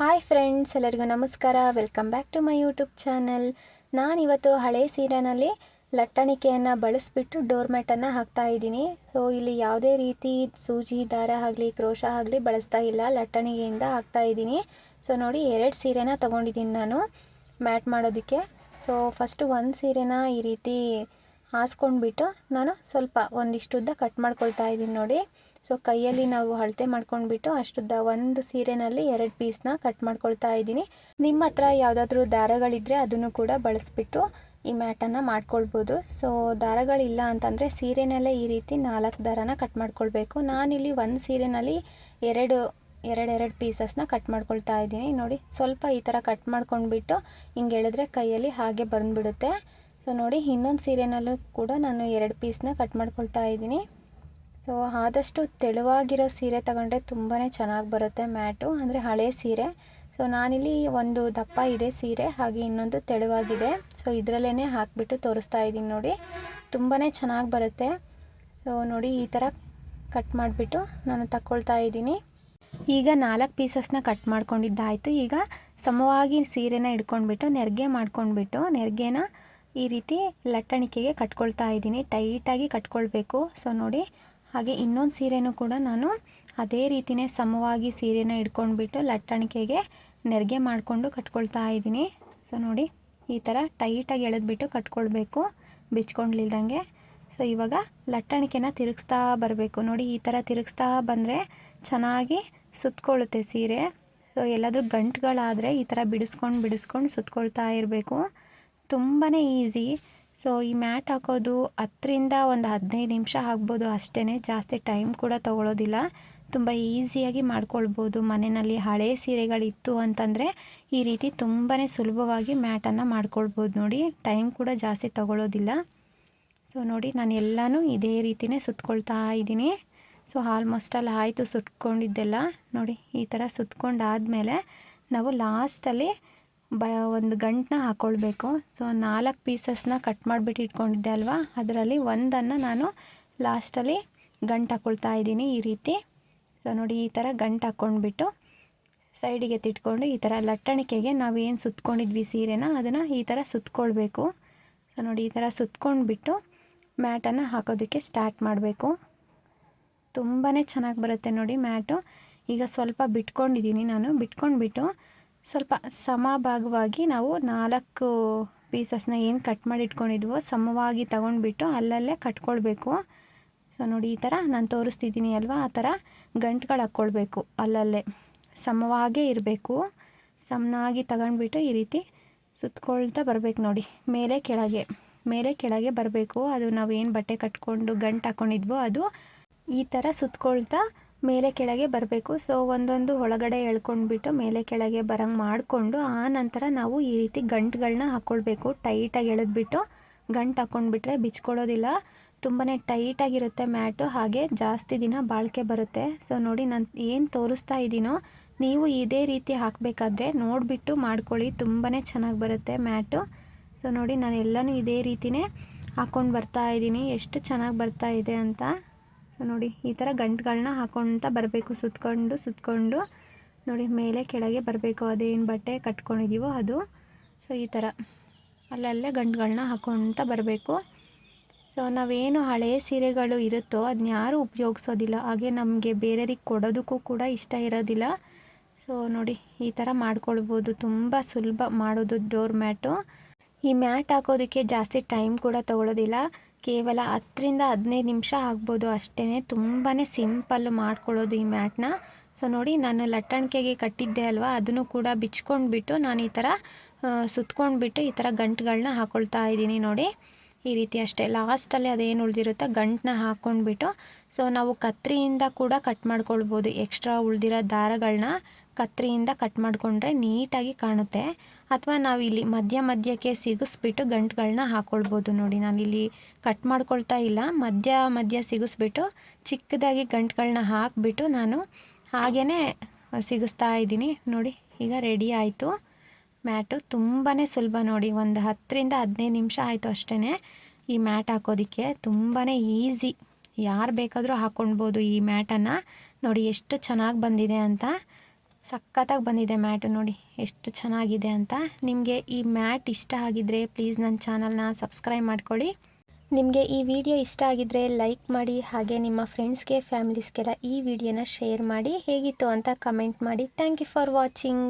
Hi friends ಎಲ್ಲರಿಗೂ ನಮಸ್ಕಾರ. Welcome back to my YouTube channel ನಾನಿವತ್ತು ಹಳೆ ಸೀರೆನಲ್ಲಿ ಲಟ್ಟಣಿಕೆಯನ್ನು ಬಳಸಿಬಿಟ್ಟು ಡೋರ್ ಮ್ಯಾಟನ್ನು ಹಾಕ್ತಾ ಇದ್ದೀನಿ. ಸೊ ಇಲ್ಲಿ ಯಾವುದೇ ರೀತಿ ಸೂಜಿ, ದಾರ ಆಗಲಿ, ಕ್ರೋಶ ಆಗಲಿ ಬಳಸ್ತಾ ಇಲ್ಲ. ಲಟ್ಟಣಿಗೆಯಿಂದ ಹಾಕ್ತಾ ಇದ್ದೀನಿ. ಸೊ ನೋಡಿ ಎರಡು ಸೀರೆನ ತೊಗೊಂಡಿದ್ದೀನಿ ನಾನು. ಮ್ಯಾಟ್ ಮಾಡೋದಕ್ಕೆ. ಸೊ ಫಸ್ಟು ಒಂದು ಸೀರೆನ ಈ ರೀತಿ ಹಾಸ್ಕೊಂಡ್ಬಿಟ್ಟು ನಾನು ಸ್ವಲ್ಪ ಒಂದಿಷ್ಟು ಉದ್ದ ಕಟ್ ಮಾಡ್ಕೊಳ್ತಾ ಇದ್ದೀನಿ ನೋಡಿ. ಸೊ ಕೈಯಲ್ಲಿ ನಾವು ಅಳತೆ ಮಾಡ್ಕೊಂಡ್ಬಿಟ್ಟು ಅಷ್ಟುದ್ದ ಒಂದು ಸೀರೆನಲ್ಲಿ ಎರಡು ಪೀಸ್ನ ಕಟ್ ಮಾಡ್ಕೊಳ್ತಾ ಇದ್ದೀನಿ. ನಿಮ್ಮ ಹತ್ರ ಯಾವುದಾದ್ರೂ ದಾರಗಳಿದ್ದರೆ ಅದನ್ನು ಕೂಡ ಬಳಸ್ಬಿಟ್ಟು ಈ ಮ್ಯಾಟನ್ನು ಮಾಡ್ಕೊಳ್ಬೋದು. ಸೊ ದಾರಗಳಿಲ್ಲ ಅಂತಂದರೆ ಸೀರೆನಲ್ಲೇ ಈ ರೀತಿ ನಾಲ್ಕು ದಾರನ ಕಟ್ ಮಾಡ್ಕೊಳ್ಬೇಕು. ನಾನಿಲ್ಲಿ ಒಂದು ಸೀರೆನಲ್ಲಿ ಎರಡು, ಎರಡೆರಡು ಪೀಸಸ್ನ ಕಟ್ ಮಾಡ್ಕೊಳ್ತಾ ಇದ್ದೀನಿ. ನೋಡಿ, ಸ್ವಲ್ಪ ಈ ಥರ ಕಟ್ ಮಾಡ್ಕೊಂಡ್ಬಿಟ್ಟು ಹಿಂಗೆ ಎಳೆದ್ರೆ ಕೈಯಲ್ಲಿ ಹಾಗೆ ಬಂದುಬಿಡುತ್ತೆ. ಸೊ ನೋಡಿ, ಇನ್ನೊಂದು ಸೀರೆನಲ್ಲೂ ಕೂಡ ನಾನು ಎರಡು ಪೀಸ್ನ ಕಟ್ ಮಾಡ್ಕೊಳ್ತಾ ಇದ್ದೀನಿ. ಸೊ ಆದಷ್ಟು ತೆಳುವಾಗಿರೋ ಸೀರೆ ತಗೊಂಡ್ರೆ ತುಂಬಾ ಚೆನ್ನಾಗಿ ಬರುತ್ತೆ ಮ್ಯಾಟು, ಅಂದರೆ ಹಳೆ ಸೀರೆ. ಸೊ ನಾನಿಲ್ಲಿ ಒಂದು ದಪ್ಪ ಇದೆ ಸೀರೆ, ಹಾಗೆ ಇನ್ನೊಂದು ತೆಳುವಾಗಿದೆ. ಸೊ ಇದರಲ್ಲೇ ಹಾಕಿಬಿಟ್ಟು ತೋರಿಸ್ತಾ ಇದ್ದೀನಿ ನೋಡಿ. ತುಂಬಾ ಚೆನ್ನಾಗಿ ಬರುತ್ತೆ. ಸೊ ನೋಡಿ ಈ ಥರ ಕಟ್ ಮಾಡಿಬಿಟ್ಟು ನಾನು ತಕ್ಕೊಳ್ತಾ ಇದ್ದೀನಿ. ಈಗ ನಾಲ್ಕು ಪೀಸಸ್ನ ಕಟ್ ಮಾಡ್ಕೊಂಡಿದ್ದಾಯಿತು. ಈಗ ಸಮವಾಗಿ ಸೀರೆನ ಇಟ್ಕೊಂಡ್ಬಿಟ್ಟು ನೆರಿಗೆ ಮಾಡ್ಕೊಂಡ್ಬಿಟ್ಟು ನೆರಿಗೆನ ಈ ರೀತಿ ಲಟ್ಟಣಿಕೆಗೆ ಕಟ್ಕೊಳ್ತಾ ಇದ್ದೀನಿ. ಟೈಟಾಗಿ ಕಟ್ಕೊಳ್ಬೇಕು. ಸೊ ನೋಡಿ ಹಾಗೆ ಇನ್ನೊಂದು ಸೀರೆನೂ ಕೂಡ ನಾನು ಅದೇ ರೀತಿಯೇ ಸಮವಾಗಿ ಸೀರೆನ ಇಟ್ಕೊಂಡ್ಬಿಟ್ಟು ಲಟ್ಟಣಿಕೆಗೆ ನೆರಿಗೆ ಮಾಡಿಕೊಂಡು ಕಟ್ಕೊಳ್ತಾ ಇದ್ದೀನಿ. ಸೊ ನೋಡಿ, ಈ ಥರ ಟೈಟಾಗಿ ಎಳೆದ್ಬಿಟ್ಟು ಕಟ್ಕೊಳ್ಬೇಕು ಬಿಚ್ಕೊಂಡ್ಲಿಲ್ದಂಗೆ ಸೊ ಇವಾಗ ಲಟ್ಟಣಿಕೆನ ತಿರುಗಿಸ್ತಾ ಬರಬೇಕು. ನೋಡಿ, ಈ ಥರ ತಿರುಗಿಸ್ತಾ ಬಂದರೆ ಚೆನ್ನಾಗಿ ಸುತ್ಕೊಳ್ಳುತ್ತೆ ಸೀರೆ. ಸೊ ಎಲ್ಲಾದರೂ ಗಂಟುಗಳಾದರೆ ಈ ಥರ ಬಿಡಿಸ್ಕೊಂಡು ಬಿಡಿಸ್ಕೊಂಡು ಸುತ್ಕೊಳ್ತಾ ಇರಬೇಕು. ತುಂಬಾ ಈಸಿ. ಸೊ ಈ ಮ್ಯಾಟ್ ಹಾಕೋದು ಹತ್ತರಿಂದ ಒಂದು ಹದಿನೈದು ನಿಮಿಷ ಆಗ್ಬೋದು ಅಷ್ಟೇ ಜಾಸ್ತಿ ಟೈಮ್ ಕೂಡ ತೊಗೊಳೋದಿಲ್ಲ. ತುಂಬ ಈಸಿಯಾಗಿ ಮಾಡ್ಕೊಳ್ಬೋದು. ಮನೆಯಲ್ಲಿ ಹಳೆ ಸೀರೆಗಳಿತ್ತು ಅಂತಂದರೆ ಈ ರೀತಿ ತುಂಬಾ ಸುಲಭವಾಗಿ ಮ್ಯಾಟನ್ನು ಮಾಡ್ಕೊಳ್ಬೋದು ನೋಡಿ. ಟೈಮ್ ಕೂಡ ಜಾಸ್ತಿ ತೊಗೊಳೋದಿಲ್ಲ. ಸೊ ನೋಡಿ ನಾನು ಎಲ್ಲನೂ ಇದೇ ರೀತಿಯೇ ಸುತ್ಕೊಳ್ತಾ ಇದ್ದೀನಿ. ಸೊ ಆಲ್ಮೋಸ್ಟ್ ಅಲ್ಲಿ ಆಯಿತು ಸುಟ್ಕೊಂಡಿದ್ದೆಲ್ಲ ನೋಡಿ, ಈ ಥರ ಸುತ್ಕೊಂಡಾದಮೇಲೆ ನಾವು ಲಾಸ್ಟಲ್ಲಿ ಬ, ಒಂದು ಗಂಟನ್ನ ಹಾಕ್ಕೊಳ್ಬೇಕು ಸೊ ನಾಲ್ಕು ಪೀಸಸ್ನ ಕಟ್ ಮಾಡಿಬಿಟ್ಟು ಇಟ್ಕೊಂಡಿದ್ದೆ ಅಲ್ವಾ? ಅದರಲ್ಲಿ ಒಂದನ್ನು ನಾನು ಲಾಸ್ಟಲ್ಲಿ ಗಂಟು ಹಾಕ್ಕೊಳ್ತಾ ಇದ್ದೀನಿ ಈ ರೀತಿ. ಸೊ ನೋಡಿ ಈ ಥರ ಗಂಟು ಹಾಕ್ಕೊಂಡ್ಬಿಟ್ಟು ಸೈಡಿಗೆ ತಿಟ್ಕೊಂಡು ಈ ಥರ ಲಟ್ಟಣಿಕೆಗೆ ನಾವೇನು ಸುತ್ಕೊಂಡಿದ್ವಿ ಸೀರೆನ, ಅದನ್ನು ಈ ಥರ ಸುತ್ಕೊಳ್ಬೇಕು. ಸೊ ನೋಡಿ ಈ ಥರ ಸುತ್ಕೊಂಡ್ಬಿಟ್ಟು ಮ್ಯಾಟನ್ನು ಹಾಕೋದಕ್ಕೆ ಸ್ಟಾರ್ಟ್ ಮಾಡಬೇಕು. ತುಂಬಾ ಚೆನ್ನಾಗಿ ಬರುತ್ತೆ ನೋಡಿ ಮ್ಯಾಟು. ಈಗ ಸ್ವಲ್ಪ ಬಿಟ್ಕೊಂಡಿದ್ದೀನಿ ನಾನು. ಬಿಟ್ಕೊಂಡ್ಬಿಟ್ಟು ಸ್ವಲ್ಪ ಸಮಭಾಗವಾಗಿ ನಾವು ನಾಲ್ಕು ಪೀಸಸ್ನ ಏನು ಕಟ್ ಮಾಡಿ ಇಟ್ಕೊಂಡಿದ್ವೋ ಸಮವಾಗಿ ತಗೊಂಡ್ಬಿಟ್ಟು ಅಲ್ಲಲ್ಲೇ ಕಟ್ಕೊಳ್ಬೇಕು. ಸೊ ನೋಡಿ, ಈ ಥರ ನಾನು ತೋರಿಸ್ತಿದ್ದೀನಿ ಅಲ್ವಾ? ಆ ಥರ ಗಂಟುಗಳು ಹಾಕ್ಕೊಳ್ಬೇಕು ಅಲ್ಲಲ್ಲೇ. ಸಮವಾಗೇ ಇರಬೇಕು. ಸಮನಾಗಿ ತಗೊಂಡ್ಬಿಟ್ಟು ಈ ರೀತಿ ಸುತ್ತಕೊಳ್ತಾ ಬರಬೇಕು ನೋಡಿ. ಮೇಲೆ ಕೆಳಗೆ. ಮೇಲೆ ಕೆಳಗೆ ಬರಬೇಕು. ಅದು ನಾವು ಏನು ಬಟ್ಟೆ ಕಟ್ಕೊಂಡು ಗಂಟು ಹಾಕ್ಕೊಂಡಿದ್ವೋ ಅದು ಈ ಥರ ಸುತ್ಕೊಳ್ತಾ ಮೇಲೆ ಕೆಳಗೆ ಬರಬೇಕು. ಸೊ ಒಂದೊಂದು ಒಳಗಡೆ ಎಳ್ಕೊಂಡ್ಬಿಟ್ಟು ಮೇಲೆ ಕೆಳಗೆ ಬರಂಗೆ ಮಾಡಿಕೊಂಡು, ಆ ನಂತರ ನಾವು ಈ ರೀತಿ ಗಂಟುಗಳನ್ನ ಹಾಕ್ಕೊಳ್ಬೇಕು ಟೈಟಾಗಿ ಎಳೆದ್ಬಿಟ್ಟು ಗಂಟು ಹಾಕ್ಕೊಂಡ್ಬಿಟ್ರೆ ಬಿಚ್ಕೊಳ್ಳೋದಿಲ್ಲ. ತುಂಬಾ ಟೈಟಾಗಿರುತ್ತೆ ಮ್ಯಾಟು. ಹಾಗೆ ಜಾಸ್ತಿ ದಿನ ಬಾಳಿಕೆ ಬರುತ್ತೆ. ಸೊ ನೋಡಿ ನಾನು ಏನು ತೋರಿಸ್ತಾ ಇದ್ದೀನೋ ನೀವು ಇದೇ ರೀತಿ ಹಾಕಬೇಕಾದ್ರೆ ನೋಡಿಬಿಟ್ಟು ಮಾಡ್ಕೊಳ್ಳಿ. ತುಂಬಾ ಚೆನ್ನಾಗಿ ಬರುತ್ತೆ ಮ್ಯಾಟು. ಸೊ ನೋಡಿ ನಾನು ಎಲ್ಲನೂ ಇದೇ ರೀತಿಯೇ ಹಾಕ್ಕೊಂಡು ಬರ್ತಾ ಇದ್ದೀನಿ ಎಷ್ಟು ಚೆನ್ನಾಗಿ ಬರ್ತಾ ಇದೆ ಅಂತ. ನೋಡಿ, ಈ ಥರ ಗಂಟುಗಳನ್ನ ಹಾಕ್ಕೊಳ್ತಾ ಬರಬೇಕು. ಸುತ್ತಕೊಂಡು ಸುತ್ತಕೊಂಡು ನೋಡಿ, ಮೇಲೆ, ಕೆಳಗೆ ಬರಬೇಕು. ಅದೇನು ಬಟ್ಟೆ ಕಟ್ಕೊಂಡಿದ್ದೀವೋ ಅದು. ಸೊ ಈ ಥರ ಅಲ್ಲಲ್ಲೇ ಗಂಟುಗಳನ್ನ ಹಾಕ್ಕೊಳ್ತಾ ಬರಬೇಕು. ಸೊ ನಾವೇನು ಹಳೆಯ ಸೀರೆಗಳು ಇರುತ್ತೋ ಅದನ್ನ ಯಾರೂ ಉಪಯೋಗಿಸೋದಿಲ್ಲ. ಹಾಗೆ ನಮಗೆ ಬೇರೆಯವ್ರಿಗೆ ಕೊಡೋದಕ್ಕೂ ಕೂಡ ಇಷ್ಟ ಇರೋದಿಲ್ಲ. ಸೊ ನೋಡಿ, ಈ ಥರ ಮಾಡ್ಕೊಳ್ಬೋದು. ತುಂಬ ಸುಲಭ ಮಾಡೋದು ಡೋರ್ ಮ್ಯಾಟು. ಈ ಮ್ಯಾಟ್ ಹಾಕೋದಕ್ಕೆ ಜಾಸ್ತಿ ಟೈಮ್ ಕೂಡ ತೊಗೊಳೋದಿಲ್ಲ. ಕೇವಲ ಹತ್ತರಿಂದ ಹದಿನೈದು ನಿಮಿಷ ಆಗ್ಬೋದು ಅಷ್ಟೇ ತುಂಬಾ ಸಿಂಪಲ್ ಮಾಡ್ಕೊಳ್ಳೋದು ಈ ಮ್ಯಾಟ್ನ. ಸೊ ನೋಡಿ, ನಾನು ಲಟ್ಟಣಿಕೆಗೆ ಕಟ್ಟಿದ್ದೆ ಅಲ್ವಾ, ಅದನ್ನು ಕೂಡ ಬಿಚ್ಕೊಂಡ್ಬಿಟ್ಟು ನಾನು ಈ ಥರ ಸುತ್ಕೊಂಡ್ಬಿಟ್ಟು ಈ ಥರ ಗಂಟುಗಳನ್ನ ಹಾಕ್ಕೊಳ್ತಾ ಇದ್ದೀನಿ ನೋಡಿ. ಈ ರೀತಿ ಅಷ್ಟೇ. ಲಾಸ್ಟಲ್ಲಿ ಅದೇನು ಉಳಿದಿರುತ್ತೋ, ಗಂಟನ್ನ ಹಾಕ್ಕೊಂಡ್ಬಿಟ್ಟು, ಸೊ ನಾವು ಕತ್ರಿಯಿಂದ ಕೂಡ ಕಟ್ ಮಾಡ್ಕೊಳ್ಬೋದು. ಎಕ್ಸ್ಟ್ರಾ ಉಳಿದಿರೋ ದಾರಗಳನ್ನ ಕತ್ರಿಯಿಂದ ಕಟ್ ಮಾಡಿಕೊಂಡ್ರೆ ನೀಟಾಗಿ ಕಾಣುತ್ತೆ. ಅಥವಾ ನಾವಿಲ್ಲಿ ಮಧ್ಯ ಮಧ್ಯಕ್ಕೆ ಸಿಗಿಸ್ಬಿಟ್ಟು ಗಂಟುಗಳನ್ನ ಹಾಕ್ಕೊಳ್ಬೋದು ನೋಡಿ. ನಾನಿಲ್ಲಿ ಕಟ್ ಮಾಡ್ಕೊಳ್ತಾ ಇಲ್ಲ. ಮಧ್ಯ ಮಧ್ಯ ಸಿಗಿಸ್ಬಿಟ್ಟು ಚಿಕ್ಕದಾಗಿ ಗಂಟುಗಳನ್ನ ಹಾಕಿಬಿಟ್ಟು ನಾನು ಹಾಗೇ ಸಿಗಿಸ್ತಾ ಇದ್ದೀನಿ. ನೋಡಿ, ಈಗ ರೆಡಿ ಆಯಿತು. ಮ್ಯಾಟು ತುಂಬಾ ಸುಲಭ ನೋಡಿ. ಒಂದು ಹತ್ತರಿಂದ ಹದಿನೈದು ನಿಮಿಷ ಆಯಿತು ಅಷ್ಟೇ ಈ ಮ್ಯಾಟ್ ಹಾಕೋದಕ್ಕೆ. ತುಂಬಾ ಈಸಿ. ಯಾರು ಬೇಕಾದರೂ ಹಾಕ್ಕೊಳ್ಬೋದು ಈ ಮ್ಯಾಟನ್ನು. ನೋಡಿ, ಎಷ್ಟು ಚೆನ್ನಾಗಿ ಬಂದಿದೆ ಅಂತ. ಸಖತ್ತಾಗಿ ಬಂದಿದೆ ಮ್ಯಾಟು ನೋಡಿ, ಎಷ್ಟು ಚೆನ್ನಾಗಿದೆ ಅಂತ. ನಿಮಗೆ ಈ ಮ್ಯಾಟ್ ಇಷ್ಟ ಆಗಿದ್ರೆ ಪ್ಲೀಸ್ ನನ್ನ ಚಾನಲ್ನ ಸಬ್ಸ್ಕ್ರೈಬ್ ಮಾಡ್ಕೊಳ್ಳಿ. ನಿಮಗೆ ಈ ವಿಡಿಯೋ ಇಷ್ಟ ಆಗಿದ್ದರೆ ಲೈಕ್ ಮಾಡಿ, ಹಾಗೆ ನಿಮ್ಮ ಫ್ರೆಂಡ್ಸ್ಗೆ, ಫ್ಯಾಮಿಲೀಸ್ಗೆಲ್ಲ ಈ ವಿಡಿಯೋನ ಶೇರ್ ಮಾಡಿ. ಹೇಗಿತ್ತು ಅಂತ ಕಮೆಂಟ್ ಮಾಡಿ. Thank you for watching.